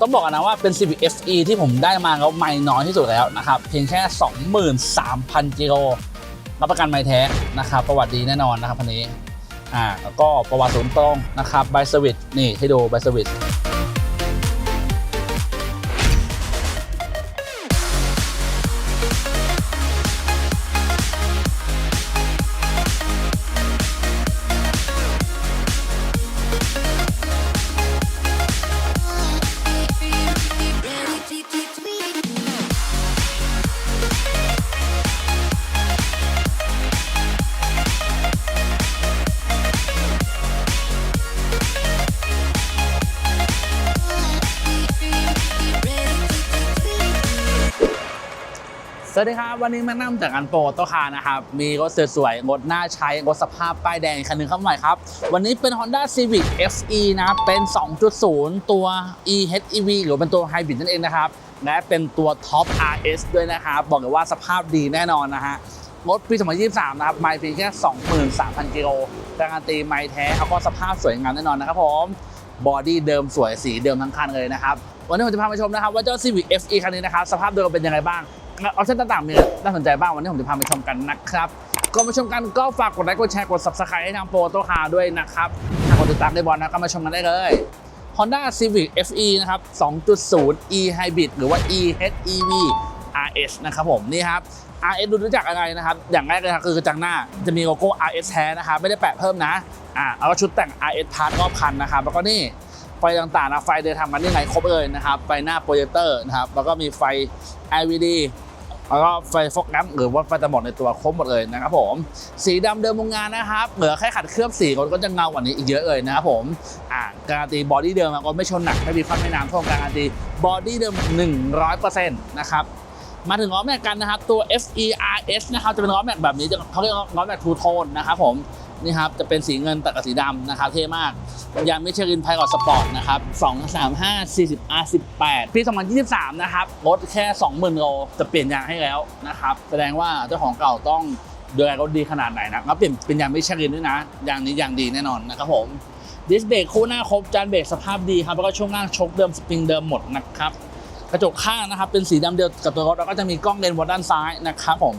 ต้องบอกนะว่าเป็น Civic FE ที่ผมได้มาแล้วไม่น้อยที่สุดแล้วนะครับ เพียงแค่ 23,000กิโลรับประกันไม่แท้นะครับ ประวัติดีแน่นอนนะครับคันนี้อ่าแล้วก็ประวัติสูงตรงนะครับใบสวิตนี่ให้ดูใบสวิต วัสดีครับ วันนี้มานั่งจากอันโปรโตคานะครับ มีรถสวยๆรถน่าใช้รถสภาพป้ายแดงคันหนึงเข้ามาใหม่ครับ วันนี้เป็น Honda Civic FE นะครับ เป็น 2.0 ตัว eHEV หรือเป็นตัวไฮบริดนั่นเองนะครับ และเป็นตัว Top RS ด้วยนะครับ บอกเลยว่าสภาพดีแน่นอนนะฮะรถปี 2023 นะครับ ไม่เพียงแค่ 23,000 กิโลการันตีไม่แท้แล้วก็สภาพสวยงามแน่นอนนะครับผมบอดี้เดิมสวยสีเดิมทั้งคันเลยนะครับ วันนี้ผมจะพามาชมนะครับว่าเจ้า Civic FE คันนี้นะครับสภาพเดิมเป็นยังไงบ้าง ออปชั่นต่างๆมีอะไรน่าสนใจบ้างวันนี้ผมจะพาไปชมกันนะครับก่อนมาชมกันก็ฝากกดไลค์กดแชร์กด subscribe ให้ทางโปรโตคาด้วยนะครับถ้ากดติดตามได้บอลนะก็มาชมกันได้เลย Honda Civic FE นะครับ 2.0 e Hybrid หรือว่า e HEV RS นะครับผมนี่ครับ RS ดูรู้จักอะไรนะครับ อย่างแรกเลยครับคือจังหน้าจะมีโลโก้ RS แท้นะครับไม่ได้แปะเพิ่มนะอ่าแล้วก็ชุดแต่ง RS Part รอบคันนะครับแล้วก็นี่ไฟต่างๆนะไฟเดินทางกันนี่ไงครบเลยนะครับ ไฟหน้าโปรเจคเตอร์นะครับ แล้วก็มีไฟ LED แล้วก็ไฟโฟกัสหรือว่าไฟตาบอดในตัวครบหมดเลยนะครับผม สีดำเดิมโรงงานนะครับเหลือแค่ขัดเคลือบสีก็จะเงากว่านี้อีกเยอะเลยนะครับผมอ่าการันตีบอดี้เดิมก็ไม่ชนหนักไม่มีควันไม่น้ำท่วมการันตีบอดี้เดิม 100%นะครับมาถึงล้อแม็กกันนะครับตัว FERS นะครับจะเป็นล้อแม็กแบบนี้เขาเรียกล้อแม็กทูโทนนะครับผม นี่ครับจะเป็นสีเงินตัดกับสีดำนะครับเท่มากยางมิชลินไพลอตสปอร์ตนะครับ2 3 5 40 R 18ปี2023 นะครับรถแค่ 20,000โลจะเปลี่ยนยางให้แล้วนะครับแสดงว่าเจ้าของเก่าต้องดูแลรถดีขนาดไหนนะแล้วเปลี่ยนเป็นยางมิชลินด้วยนะยางนี้ยางดีแน่นอนนะครับผมดิสเบรกคู่หน้าครบจานเบรกสภาพดีครับแล้วก็ช่วงล่างชกเดิมสปริงเดิมหมดนะครับกระจกข้างนะครับเป็นสีดำเดียวกับตัวรถแล้วก็จะมีกล้องเลนส์บนด้านซ้ายนะครับผม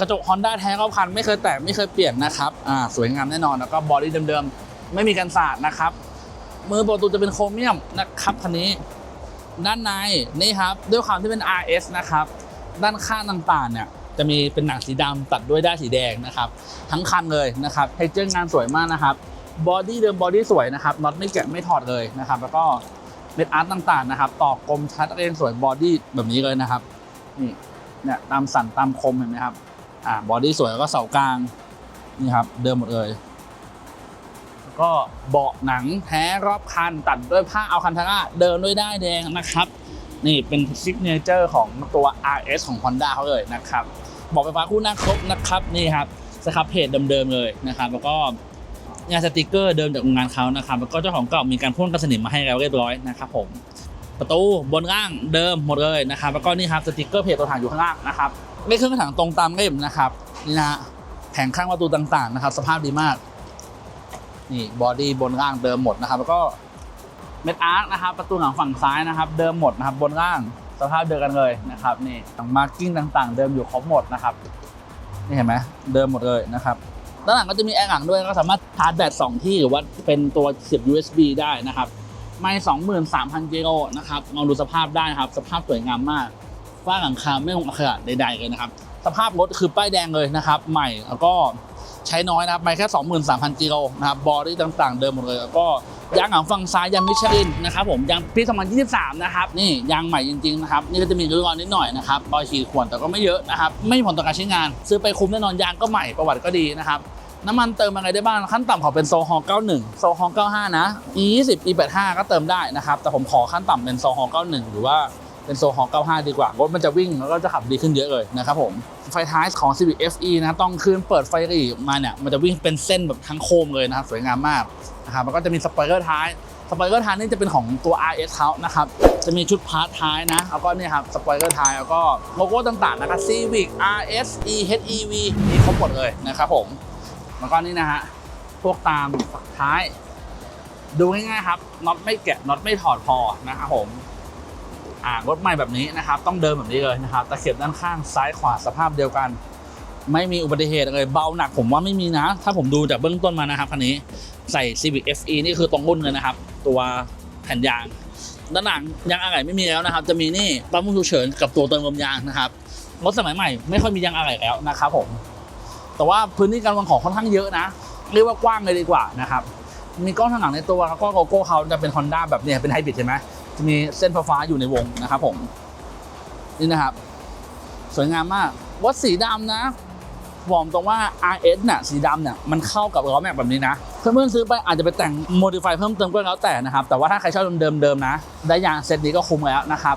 กระจก Honda แท้รอบคันไม่เคยแตกไม่เคยเปลี่ยนนะครับอ่าสวยงามแน่นอนแล้วก็บอดี้เดิมๆ ไม่มีกันสาดนะครับ มือประตูจะเป็นโครเมียมนะครับคันนี้ ด้านในนี่ครับด้วยความที่เป็น RS นะครับ ด้านข้างต่างๆเนี่ยจะมีเป็นหนังสีดำตัดด้วยด้านสีแดงนะครับ ทั้งคันเลยนะครับเทเจอร์งานสวยมากนะครับบอดี้เดิมบอดี้สวยนะครับน็อตไม่แกะไม่ถอดเลยนะครับ แล้วก็เม็ดอาร์ตต่างๆนะครับต่อกลมชัดเรียงสวยบอดี้แบบนี้เลยนะครับนี่เนี่ยตามสันตามคมเห็นไหมครับ อ่าบอดี้สวยแล้วก็เสากลางนี่ครับเดิมหมดเลยแล้วก็เบาะหนังแท้รอบคันตัดด้วยผ้าเอาคันทาร่าเดินด้วยได้แดงนะครับ นี่เป็นซิกเนเจอร์ของตัว RS ของ Honda เขาเลยนะครับบอกไฟฟ้าคู่หน้าครบนะครับนี่ครับสครับเพจเดิมๆเลยนะครับแล้วก็งานสติกเกอร์เดิมจากโรงงานเขานะครับแล้วก็เจ้าของเก่ามีการพ่นกันสนิมมาให้แล้วเรียบร้อยนะครับผมประตูบนล่างเดิมหมดเลยนะครับแล้วก็นี่ครับสติกเกอร์เพจตัวถังอยู่ข้างล่างนะครับ ไม่เครื่องกระถางตรงตามเล่มนะครับนี่นะฮะแผงข้างประตูต่างๆนะครับ สภาพดีมาก นี่บอดี้บนล่างเดิมหมดนะครับ แล้วก็เม็ดอาร์คนะครับ ประตูหลังฝั่งซ้ายนะครับ เดิมหมดนะครับ บนล่างสภาพเดียวกันเลยนะครับ นี่มาร์กิ้งต่างๆ เดิมอยู่ครบหมดนะครับนี่เห็นไหมเดิมหมดเลยนะครับด้านหลังก็จะมีแอร์หลังด้วยก็สามารถชาร์จแบต2ที่หรือว่าเป็นตัวเสียบ USB ได้นะครับไม่23,000กิโลนะครับลองดูสภาพได้นะครับ สภาพสวยงามมาก ฝ้าหลังคาไม่ลงอักขระใดๆเลยนะครับ สภาพรถคือป้ายแดงเลยนะครับ ใหม่แล้วก็ใช้น้อยนะครับไม่แค่ 23,000กิโลนะครับบอดี้ต่างๆ เดิมหมดเลย แล้วก็ยางหลังฝั่งซ้ายยางมิชลินนะครับผมยางปี 2023 นะครับนี่ยางใหม่จริงๆนะครับนี่ก็จะมีริ้วรอยนิดหน่อยนะครับรอยขีดข่วนแต่ก็ไม่เยอะนะครับไม่มีผลต่อการใช้งาน ซื้อไปคุ้มแน่นอนยางก็ใหม่ประวัติก็ดีนะครับน้ำมันเติมอะไรได้บ้างขั้นต่ำขอเป็นโซฮอล91 โซฮอล95 นะ E20 E85 ก็เติมได้นะครับแต่ผมขอขั้นต่ำเป็นโซฮอล91 หรือว่า เป็นโซฮอล95 ดีกว่ารถมันจะวิ่งแล้วก็จะขับดีขึ้นเยอะเลยนะครับผมไฟท้ายของ Civic FE นะต้องคืนเปิดไฟหรี่มาเนี่ยมันจะวิ่งเป็นเส้นแบบทั้งโคมเลยนะครับสวยงามมากนะครับแล้วก็จะมีสปอยเลอร์ท้ายสปอยเลอร์ท้ายนี่จะเป็นของตัว RS เขานะครับ จะมีชุดพาร์ทท้ายนะ แล้วก็นี่ครับสปอยเลอร์ท้าย แล้วก็โลโก้ต่างๆนะครับ Civic RS EHEV มีครบหมดเลยนะครับผม แล้วก็นี่นะฮะ พวกตามฝักท้าย ดูง่ายๆครับ น็อตไม่แกะ น็อตไม่ถอดพอนะครับผม อ่ารถใหม่แบบนี้นะครับ ต้องเดินแบบนี้เลยนะครับตะเข็บด้านข้างซ้ายขวาสภาพเดียวกัน ไม่มีอุบัติเหตุเลยเบาหนักผมว่าไม่มีนะ ถ้าผมดูจากเบื้องต้นมานะครับคันนี้ใส่ Civic FE นี่คือตรงรุ่นเลยนะครับ ตัวแผ่นยางด้านหลังยางอะไหล่ไม่มีแล้วนะครับ จะมีนี่ปั๊มฉุกเฉินกับตัวเติมลมยางนะครับรถสมัยใหม่ไม่ค่อยมียางอะไหล่แล้วนะครับผมแต่ว่าพื้นที่การวางของค่อนข้างเยอะนะ เรียกว่ากว้างเลยดีกว่านะครับมีกล้องทางหลังในตัวครับก็โลโก้เขาจะเป็น Honda แบบเนี้ยเป็นไฮบริดใช่ไหม จะมีเส้นฟ้าอยู่ในวงนะครับผมนี่นะครับ สวยงามมากวัดสีดำนะบอกตรงว่า RS เนี่ยสีดำเนี่ยมันเข้ากับล้อแม็กแบบนี้นะ เพื่อนๆซื้อไปอาจจะไปแต่งโมดิฟายเพิ่มเติมก็แล้วแต่นะครับ แต่ว่าถ้าใครชอบเดิมๆนะ ได้ยางเซตนี้ก็คุ้มแล้วนะครับ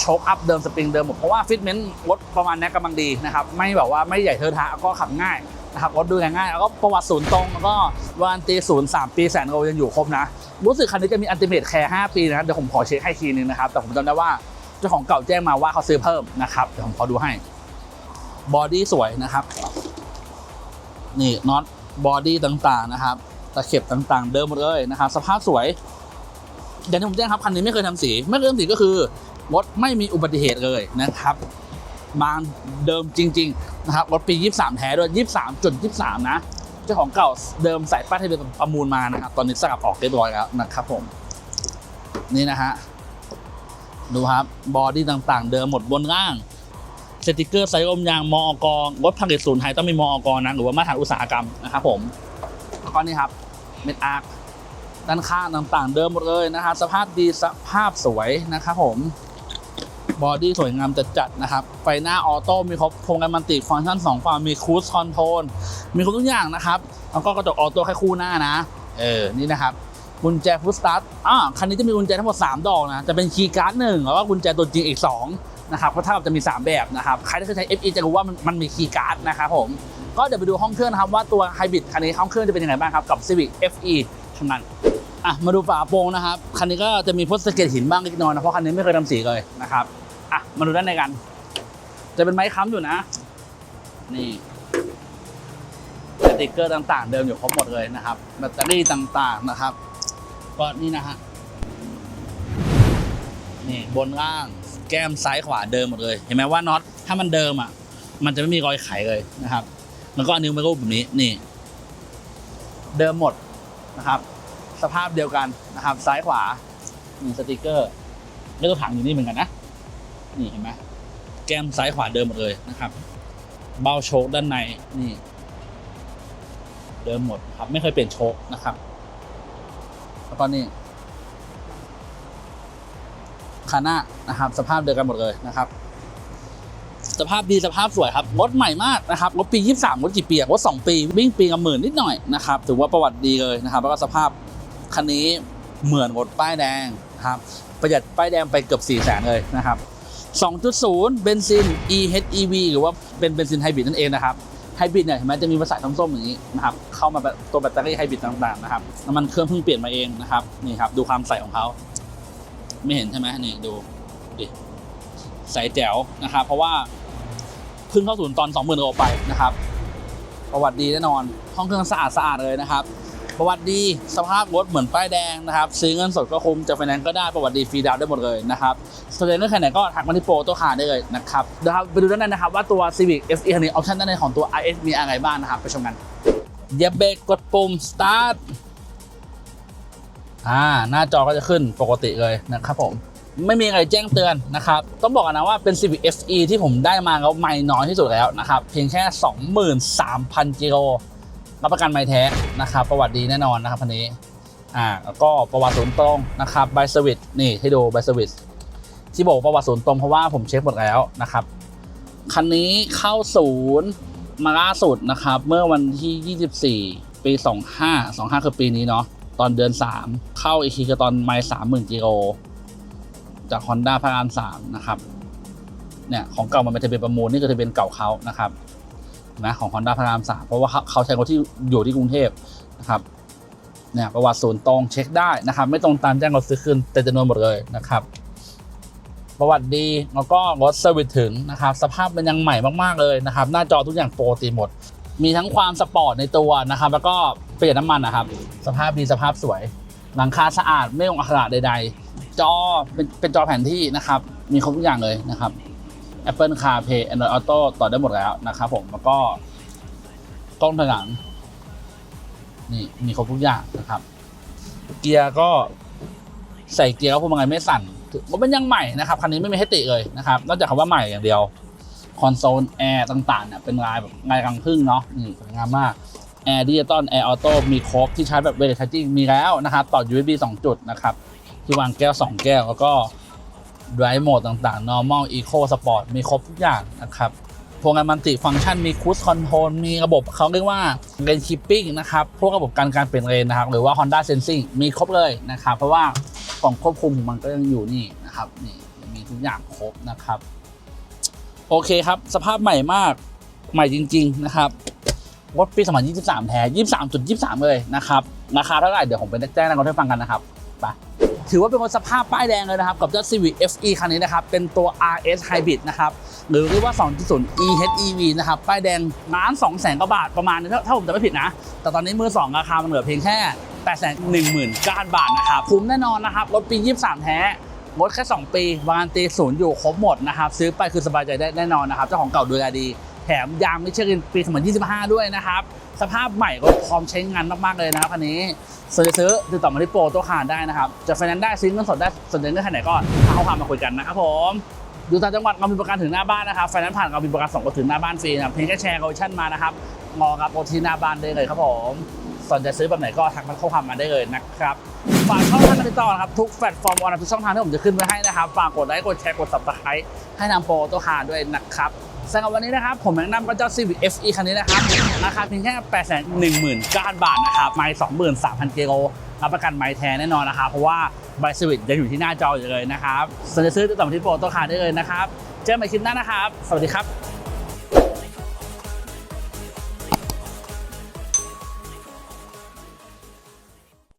โชคอัพเดิมสปริงเดิมหมดเพราะว่าฟิตเมนต์รถประมาณนี้กำลังดีนะครับ ไม่แบบว่าไม่ใหญ่เทอะทะก็ขับง่าย นะครับรถดูง่ายแล้วก็ประวัติศูนย์ตรงแล้วก็วารันตีศูนย์สามปีแสนโลยังอยู่ครบนะ รู้สึกคันนี้จะมีอันติเมทแคร์5ปีนะครับเดี๋ยวผมขอเช็คให้ทีนึงนะครับ แต่ผมจำได้ว่าเจ้าของเก่าแจ้งมาว่าเขาซื้อเพิ่มนะครับเดี๋ยวผมขอดูให้บอดี้สวยนะครับนี่น็อตบอดี้ต่างๆนะครับตะเข็บต่างๆ เดิมหมดเลยนะครับ สภาพสวยอย่างที่ผมแจ้งครับคันนี้ไม่เคยทำสี ไม่เคยทำสีก็คือรถไม่มีอุบัติเหตุเลยนะครับ มาเดิมจริง นะครับรถปี 23 แท้ด้วย 23.23 นะ เจ้าของเก่าเดิมใส่ป้ายทะเบียนประมูลมานะครับตอนนี้สลับออกเรียบร้อยแล้วนะครับผม นี่นะฮะ ดูครับบอดี้ต่างๆ เดิมหมดบนล่างสติกเกอร์ไซส์ลมยางมอกรถผลิตศูนย์ไทยต้องมีมอกรนะหรือว่ามาตรฐานอุตสาหกรรมนะครับผมแล้วก็นี่ครับเม็ดอาร์คด้านข้างต่างๆ เดิมหมดเลยนะครับสภาพดีสภาพสวยนะครับผม บอดี้สวยงามจัดจัดนะครับ ไฟหน้าออโต้มีครบโครงการมันติฟังก์ชันสองฝั่งมีครูซคอนโทรลมีครบทุกอย่างนะครับ แล้วก็กระจกออโต้แค่คู่หน้านะ เออ นี่นะครับกุญแจฟุตสตาร์ทอ่าคันนี้จะมีกุญแจทั้งหมด 3 ดอกนะ จะเป็นคีย์การ์ดหนึ่งแล้วก็กุญแจตัวจริงอีก 2 นะครับก็เท่ากับจะมี 3 แบบนะครับ ใครที่เคยใช้ FE จะรู้ว่ามันมันมีคีย์การ์ดนะครับผม ก็เดี๋ยวไปดูห้องเครื่องนะครับว่าตัวไฮบริดคันนี้ห้องเครื่องจะเป็นยังไงบ้างครับกับ Civic FE คันนั้นอะมาดูฝาโปรงนะครับ คันนี้ก็จะมีพวกสเก็ดหินบ้างเล็กน้อยนะ เพราะคันนี้ไม่เคยทำสีเลยนะครับ อะมาดูด้านในกัน จะเป็นไม้ค้ำอยู่นะ นี่สติกเกอร์ต่าง ๆ เดิมอยู่ครบหมดเลยนะครับแบตเตอรี่ต่างๆนะครับ ก็นี่นะฮะนี่บนล่างแก้มซ้ายขวาเดิมหมดเลย เห็นไหมว่าน็อตถ้ามันเดิมอะ มันจะไม่มีรอยไขเลยนะครับ แล้วก็นิ้วไมันก็แบบนี้นี่ เดิมหมดนะครับ สภาพเดียวกันนะครับ ซ้ายขวามีสติกเกอร์แล้วก็ถังอยู่นี่เหมือนกันนะ นี่เห็นไหมแก้มซ้ายขวาเดิมหมดเลยนะครับ เบ้าโชคด้านในนี่ เดิมหมดครับ ไม่เคยเปลี่ยนโชคนะครับ แล้วก็นี่คาน่านะครับ สภาพเดียวกันหมดเลยนะครับ สภาพดีสภาพสวยครับรถใหม่มากนะครับรถปี 23รถกี่ปีอะรถ2ปี วิ่งปีกับหมื่นนิดหน่อยนะครับถือว่าประวัติดีเลยนะครับ แล้วก็สภาพคันนี้เหมือนรถป้ายแดงนะครับประหยัดป้ายแดงไปเกือบ4 0 0แสนเลยนะครับ 2.0 เบนซิน EHEV หรือว่าเป็นเบนซินไฮบริดนั่นเองนะครับไฮบริดเนี่ยเห็นไหมจะมีภาษาส้มๆอย่างนี้นะครับเข้ามาตัวแบตเตอรี่ไฮบริดต่างๆนะครับน้ำมันเครื่องเพิ่งเปลี่ยนมาเองนะครับนี่ครับดูความใสของเขาไม่เห็นใช่ไหมนี่ดูดิใสแจ๋วนะครับเพราะว่าเพิ่งเข้าศูนย์ตอน 20,000โลไปนะครับประวัติดีแน่นอนห้องเครื่องสะอาดสะอาดเลยนะครับ ประวัติดีสภาพรถเหมือนป้ายแดงนะครับ ซื้อเงินสดก็คุ้มจะไฟแนนซ์ก็ได้ประวัติดีฟรีดาวน์ได้หมดเลยนะครับสนใจเรื่องแค่ไหนก็ทักมาที่โปรตัวคาได้เลยนะครับเดี๋ยวครับไปดูด้านในนะครับว่าตัว Civic FE คันนี้ออปชั่นด้านในของตัว IS มีอะไรบ้างนะครับไปชมกันเหยียบเบรกกดปุ่ม start อ่าหน้าจอก็จะขึ้นปกติเลยนะครับผมไม่มีอะไรแจ้งเตือนนะครับ ต้องบอกกันนะว่าเป็น Civic FE ที่ผมได้มาแล้วไม่น้อยที่สุดแล้วนะครับ เพียงแค่ 23,000กิโล รับประกันไม่แท้นะครับประวัติดีแน่นอนนะครับคันนี้อ่าแล้วก็ประวัติศูนย์ตรงนะครับใบสวิตนี่ให้ดูใบสวิตที่บอกประวัติศูนย์ตรงเพราะว่าผมเช็คหมดแล้วนะครับคันนี้เข้าศูนย์มาล่าสุดนะครับ เมื่อวันที่ 24 ปี 25 25 คือปีนี้เนาะตอนเดือน 3 เข้าอีกทีก็ตอนไมล์30,000กิโลจาก Honda พระราม3นะครับเนี่ยของเก่ามันเป็นทะเบียนประมูลนี่คือทะเบียนเก่าเขานะครับ นะของ Honda พระราม3เพราะว่าเขาใช้รถที่อยู่ที่กรุงเทพนะครับเนี่ยประวัติศูนย์ตรงเช็คได้นะครับ ไม่ตรงตามแจ้งรถซื้อคืนแต่จำนวนหมดเลยนะครับ ประวัติดีแล้วก็รถเซอร์วิสถึงนะครับ สภาพมันยังใหม่มากๆเลยนะครับ หน้าจอทุกอย่างโปกติหมด มีทั้งความสปอร์ตในตัวนะครับ แล้วก็ประหยัดน้ำมันนะครับ สภาพดีสภาพสวย หลังคาสะอาดไม่ลงอักขระใด ๆ จอเป็นเป็นจอแผนที่นะครับ มีครบทุกอย่างเลยนะครับ Apple CarPlay Android Auto ต่อได้หมดแล้วนะครับผมแล้วก็กล้องถอยหลังนี่มีครบทุกอย่างนะครับ เกียร์ก็ใส่เกียร์ก็พวงมาลัยไม่สั่นถือว่าเป็นยังใหม่นะครับคันนี้ไม่มีให้ติเลยนะครับนอกจากคำว่าใหม่อย่างเดียวคอนโซลแอร์ต่างๆเนี่ยเป็นลายแบบลายรังผึ้งเนาะนี่สวยงามมากแอร์ดิจิตอลแอร์ออโต้มีครบที่ใช้แบบเวล c ทัชจิ้งมีแล้วนะครับต่อ USB 2 จุดนะครับที่วางแก้ว 2 แก้วแล้วก็ drive mode ต่างๆ normal eco sport มีครบทุกอย่างนะครับพวงมาลัยมันติฟังก์ชันมี cruise control มีระบบเขาเรียกว่า lane keeping นะครับพวกระบบการการเปลี่ยนเลนนะครับหรือว่า Honda sensing มีครบเลยนะครับ เพราะว่ากล่องควบคุมมันก็ยังอยู่นี่นะครับนี่มีทุกอย่างครบนะครับ โอเคครับ สภาพใหม่มากใหม่จริง ๆ นะครับรถปี 2023 แท้ 23.23 เลยนะครับ ราคาเท่าไหร่เดี๋ยวผมไปแจ้งในรถให้ฟังกันนะครับไป ถือว่าเป็นรถสภาพป้ายแดงเลยนะครับ กับเจ้า Civic FE คันนี้นะครับ เป็นตัว RS Hybrid นะครับ หรือเรียกว่า 2.0 EHEV นะครับ ป้ายแดงล้าน2แสนกว่าบาทประมาณนี้ถ้าถ้าผมจะไม่ผิดนะ แต่ตอนนี้มือ2ราคามันเหลือเพียงแค่8 1 1 0 0 0 บาทนะครับ คุ้มแน่นอนนะครับ รถปี 23 แท้รถแค่ 2 ปีวารันตีศูนย์อยู่ครบหมดนะครับ ซื้อไปคือสบายใจได้แน่นอนนะครับ เจ้าของเก่าดูแลดี แถมยางมิชลินปี 2025 ด้วยนะครับ สภาพใหม่ก็พร้อมใช้งานมาก ๆ เลยนะครับคันนี้ซื้อซื้อติดต่อมาที่โปรตัวคารได้นะครับ จะไฟแนนซ์ได้ซื้อเงินสดได้สนใจเรื่องไหนก็ถ้าเขาพามาคุยกันนะครับผมอยู่ต่างจังหวัดเรามีประกันถึงหน้าบ้านนะครับไฟแนนซ์ผ่านเรามีประกันส่งก็ถึงหน้าบ้านฟรีนะครับเพียงแค่แชร์โลชั่นมานะครับงอครับโอที่หน้าบ้านได้เลยครับผมสนใจซื้อแบบไหนก็ทักมาเข้าความมาได้เลยนะครับฝากช่องทางการติดต่อนะครับทุกแพลตฟอร์มออนไลน์ทุกช่องทางที่ผมจะขึ้นไว้ให้นะครับฝากกดไลค์กดแชร์กด subscribe ให้นำโปรตัวคาด้วยนะครับ สำหรับวันนี้นะครับ ผมแนะนำก็เจ้า Civic FE คันนี้นะครับ ราคาเพียงแค่8 1 9 0 0 0 บาทนะครับ ไม่23,000กิโลรับประกันไม่แท้แน่นอนนะครับ เพราะว่าใบสวิตยังอยู่ที่หน้าจออยู่เลยนะครับสนใจซื้อติดต่อมาที่โปรตัวคาร์ได้เลยนะครับ เจอกันใหม่คลิปหน้านะครับ สวัสดีครับ